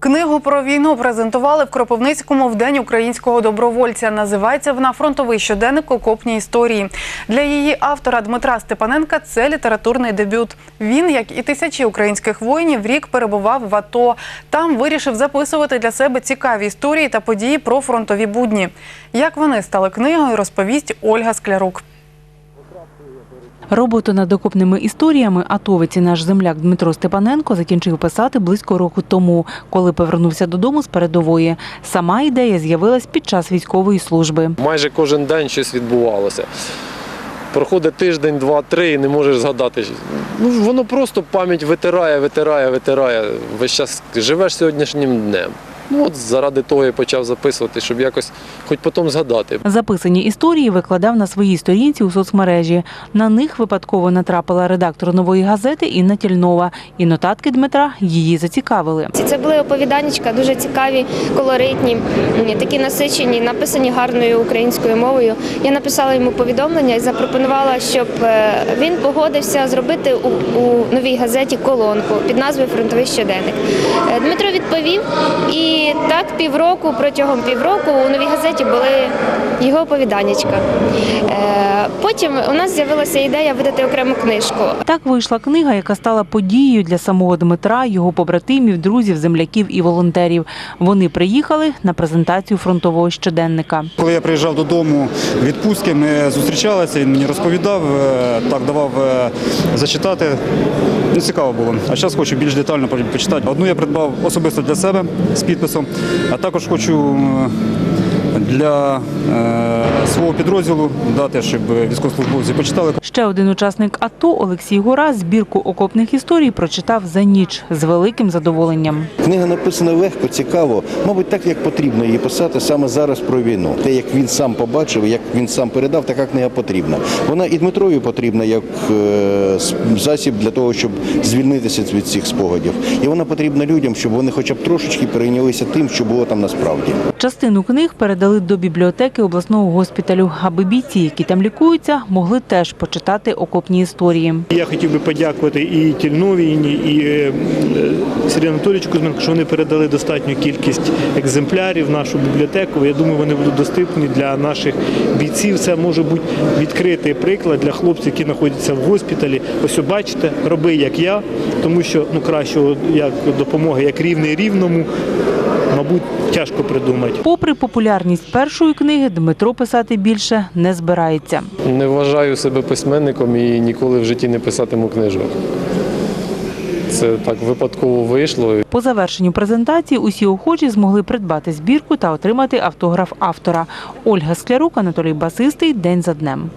Книгу про війну презентували в Кропивницькому в День українського добровольця. Називається вона Фронтовий щоденник окопні історії. Для її автора Дмитра Степаненка це літературний дебют. Він, як і тисячі українських воїнів, рік перебував в АТО. Там вирішив записувати для себе цікаві історії та події про фронтові будні. Як вони стали книгою, розповість Ольга Склярук. Роботу над окопними історіями атовець і наш земляк Дмитро Степаненко закінчив писати близько року тому, коли повернувся додому з передової. Сама ідея з'явилась під час військової служби. Майже кожен день щось відбувалося. Проходить тиждень, два, три і не можеш згадати. Ну, воно просто пам'ять витирає, витирає, витирає. Весь час живеш сьогоднішнім днем. Ну от заради того я почав записувати, щоб якось хоч потім згадати. Записані історії викладав на своїй сторінці у соцмережі. На них випадково натрапила редактор нової газети Інна Тільнова. І нотатки Дмитра її зацікавили. Це були оповіданечка, дуже цікаві, колоритні, такі насичені, написані гарною українською мовою. Я написала йому повідомлення і запропонувала, щоб е, він погодився зробити у, у новій газеті колонку під назвою Фронтовий щоденник. Е, Дмитро відповів, і так півроку, протягом півроку у новій газеті були його оповіданечка. Е, Потім у нас з'явилася ідея видати окрему книжку. Так вийшла книга, яка стала подією для самого Дмитра, його побратимів, друзів, земляків і волонтерів. Вони приїхали на презентацію фронтового щоденника. Коли я приїжджав додому в відпустки, ми зустрічалися, він мені розповідав, е, так давав е, зачитати. Ну, цікаво було. А зараз хочу більш детально почитати. Одну я придбав особисто для себе з підписом, а також хочу для е, свого підрозділу дати, щоб військовослужбовці почитали. Ще один учасник АТО Олексій Гора збірку окопних історій прочитав за ніч з великим задоволенням. Книга написана легко, цікаво, мабуть, так як потрібно її писати саме зараз про війну. Те, як він сам побачив, як він сам передав, така книга потрібна. Вона і Дмитрові потрібна як е, засіб для того, щоб звільнитися від цих спогадів. І вона потрібна людям, щоб вони хоча б трошечки перейнялися тим, що було там насправді. Частину книг передали до бібліотеки обласного госпіталю, аби бійці, які там лікуються, могли теж почитати окопні історії. Я хотів би подякувати і Тільновій, і е, е, Сергію Анатолійовичу Кузьменку, що вони передали достатню кількість екземплярів в нашу бібліотеку. Я думаю, вони будуть доступні для наших бійців. Це може бути відкритий приклад для хлопців, які знаходяться в госпіталі. Ось бачите, роби як я, тому що ну кращого як допомоги, як рівний рівному, мабуть, тяжко придумати. Попри популярність першої книги, Дмитро писати більше не збирається. Не вважаю себе письменником і ніколи в житті не писатиму книжок. Це так випадково вийшло. По завершенню презентації усі охочі змогли придбати збірку та отримати автограф автора. Ольга Склярук, Анатолій Басистий. День за днем.